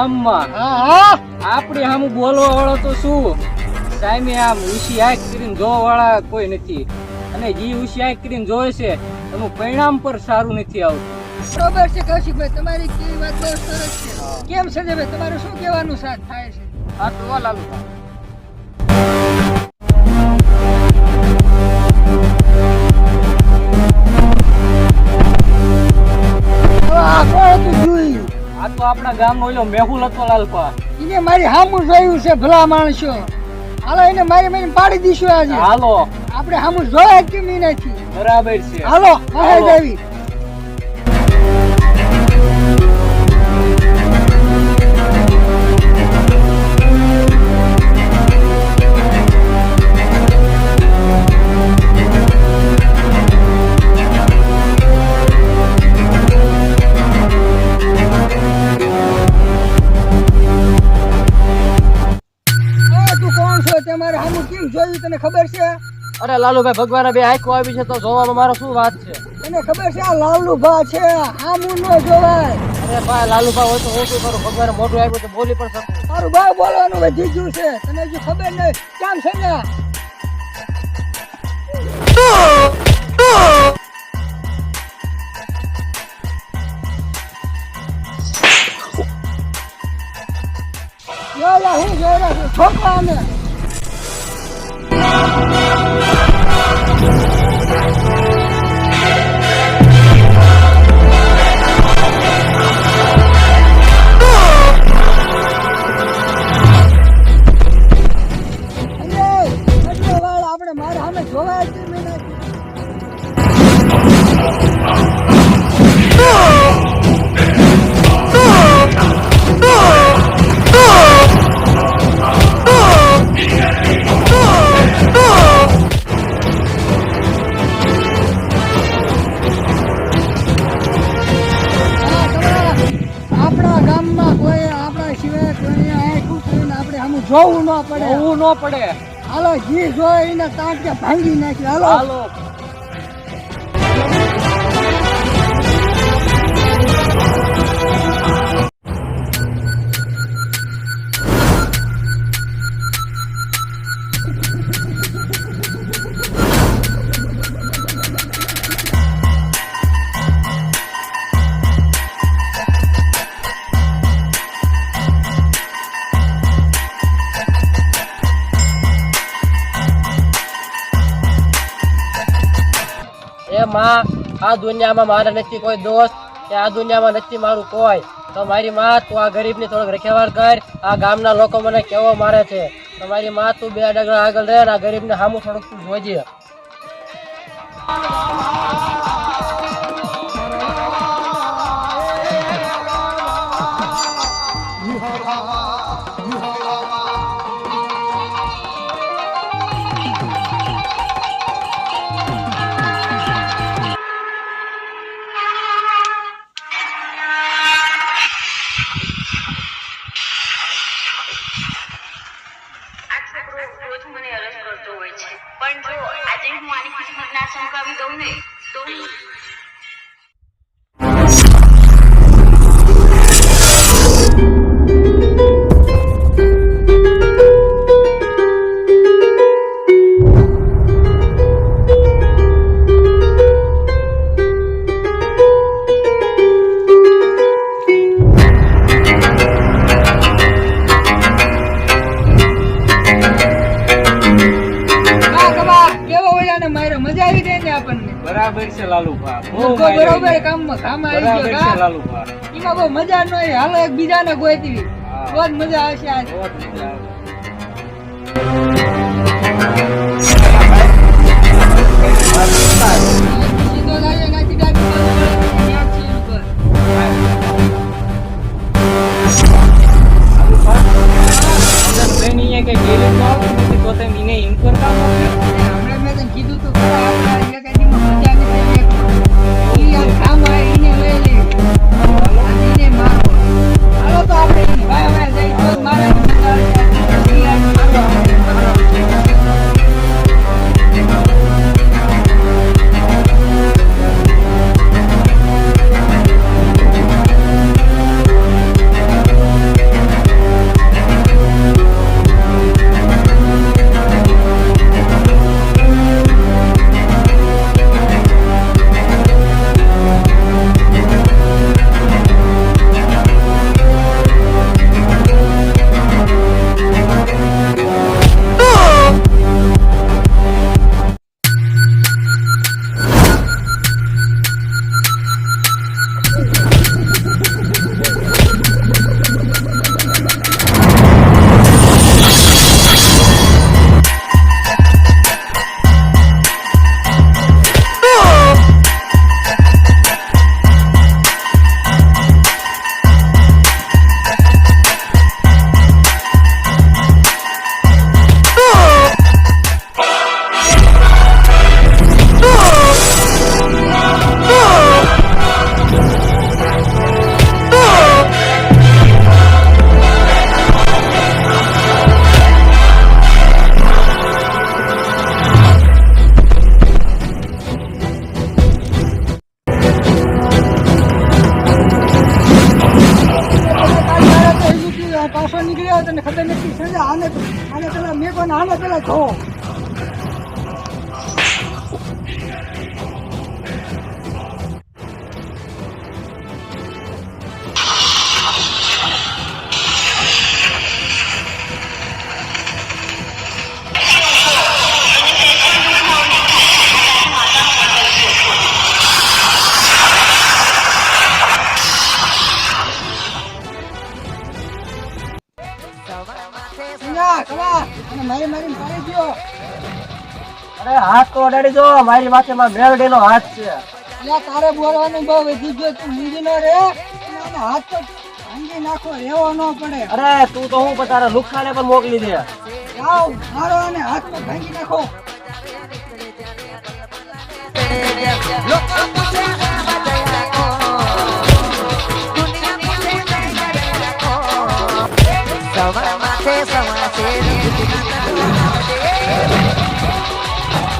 ગામમાં. આપણે આમ બોલવા વાળો તો શું? સામે આમ ઉશી આંખ કરીને જોવા વાળા કોઈ નથી. અને જે ઉશી આંખ કરીને જોવે છે એનું પરિણામ પર સારું નથી આવતું. બરોબર છે કૌશિકભાઈ તમારી વાત બહુ સરસ છે. કેમ છે ભાઈ તમારે શું કહેવાનું સાથ થાય છે? હા તો લાલુ આપણા ગામનો ઓલો મેહુલ હતો લાલપા. એને મારી સામું જોયું છે ભલા માણસો. હાલો એને મારી મારી પાડી દીશું આજે. હાલો. આપણે સામું જોયા જ કેમ ઈ નથી બરાબર છે. હાલો મહેજ આવી. મારે જોયું તને ખબર છે? અરે લાલુભાઈ ભગવાન બે આંખો આવી છે તો જોવામાં મારો શું વાત છે? તને ખબર છે આ લાલુભા છે? છે સામું ન જોવાય. અરે ભાઈ લાલુભાઈ હોય તો હું શું કરું? ભગવાન મોઢું આવ્યું તો બોલી પણ શકું. મારું ભાઈ બોલવાનું વધી ગયું છે. તને હજુ ખબર નહીં. કેમ છે ને? છોકરા અમે Thank you. જોવું ન પડે. જોવું ન પડે. હાલો જી જોઈ એને તાંત્યા ભાંગી નાખી. હાલો. હાલો. આ દુનિયામાં મારે નથી કોઈ દોસ્ત, કે આ દુનિયામાં નથી મારું કોઈ. તો મારી માં, તું આ ગરીબની થોડોક રખેવાળ કર, આ ગામના લોકો મને કેવો મારે છે. તો મારી માં, તું બે ડગલા આગળ રહે આ ગરીબને સામું થોડુંક તું જોજે. મને અલગ કરતો હોય છે. પણ જો આજે હું આની કિસ્મત ના ચમકાવી દઉં ને, તો હું છે લાલુભા બરોબર કામ કામ આવી ગયો છે લાલુભા એમાં બહુ મજા ન હાલ હાલો એક બીજાને ગોતી. બહુ મજા આવશે આજ. તો અડાડી દો મારી માથે માં મેલડી નો હાથ છે. એટલે તારે બોલવાનું બહુ વધી ગયો તું મૂંઝી ન રે હાથ તો ભાંગી નાખો એવો ન પડે. અરે તું તો હું તારા લુખાને પણ મોકલી દે. જાઓ મારો અને હાથ તો ભાંગી નાખો. અજય વસાવા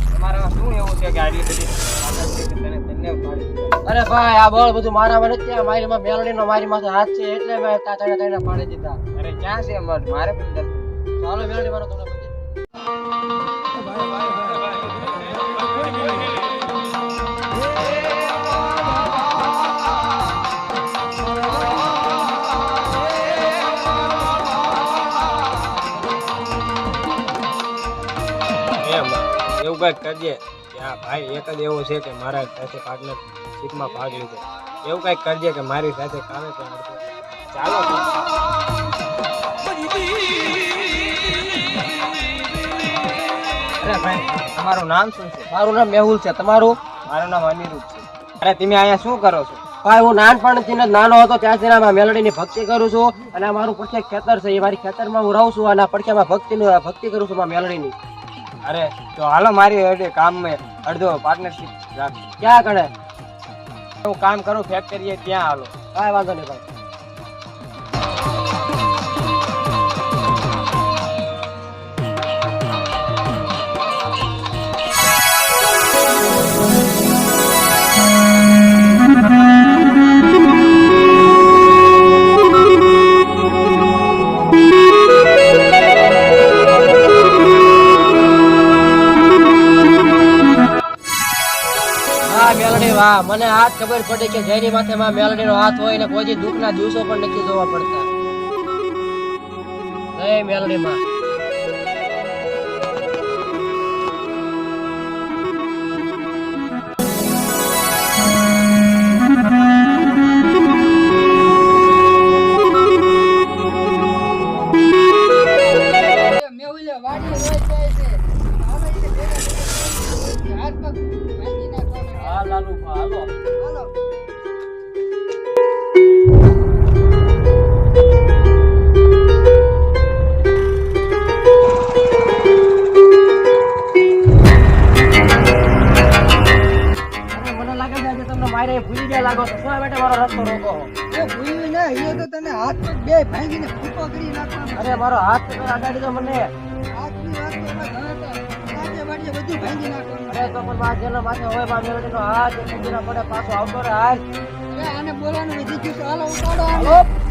તમારામાં શું એવું છે? અરે ભાઈ આ બળ બધું મારા મને ત્યાં મારી માં મેલડી નો મારી માથે હાથ છે એટલે મેં તાતા તને તને પાડી દીધા અરે ક્યાં છે મારે પણ. ચાલો મેલડી મારો તમને એવું કંઈક કરજે કે આ ભાઈ એક જ એવો છે કે મારા સાથે પાર્ટનરશીપમાં ભાગ લીધો. એવું કંઈક કરજે કે મારી સાથે કામે પણ ચાલો. અરે ભાઈ તમારું નામ શું છે? મારું નામ મેહુલ છે. તમારું? મારું નામ અનિરુદ્ધ છે. અરે તમે અહીંયા શું કરો છો? ભાઈ હું નાનપણથી જ નાનો હતો ત્યાંથી મેલડી ની ભક્તિ કરું છું અને આ મારું પડખે ખેતર છે. એ મારી ખેતરમાં હું રહું છું અને પડખેમાં ભક્તિ ભક્તિ કરું છું માં મેલડી ની અરે તો હાલો મારી અડે કામ મેં અડધો પાર્ટનરશીપ રાખ ક્યાં કણે હું કામ કરું ફેક્ટરીએ ત્યાં હાલો. કાંઈ વાંધો નહીં ભાઈ. મને હાથ ખબર પડી કે જેની માથે માં મેલડી નો હાથ હોય ને કોઈ દુઃખ ના દિવસો પણ નથી જોવા પડતા. મેલડી લાગો છો? શું માટે મારો રસ્તો રોકો? એ ભૂલ્યું ને એ તો તને હાથ પગ બે ભાંગીને ફૂટો કરી નાખવાનો અરે મારો હાથ તમે અડાડી દો મને. આજની વાત તો એમાં ઘણા હતા. લાગે વાડીએ બધું ભાંગી નાખવાનું અરે તો પણ માં જેના માથે હોયમાં મેલડી નો હાથ એક બીજા પડે પાછો આવતો રહે હાલ. અરે આને બોલવાનું વધી ગયું છે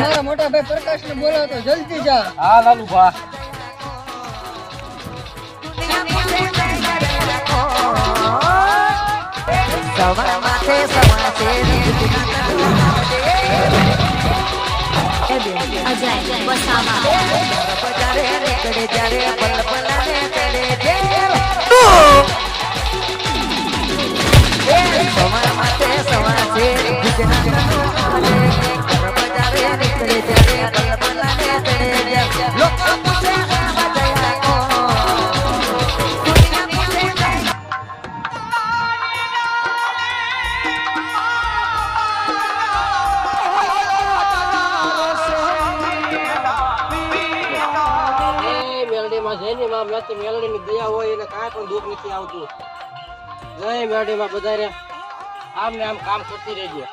મારા મોટા ભાઈ પ્રકાશ ને બોલાવતો જલ્દી જા. અજય વસાવા જ્યારે પલ પલ ને કરે મેલડીમાં જેની માં મેતી મેલડી ની દયા હોય એને કાંઈ પણ દુઃખ નથી આવતું. જય મેલડીમાં બધારે આમ ને આમ કામ કરતી રહેજો.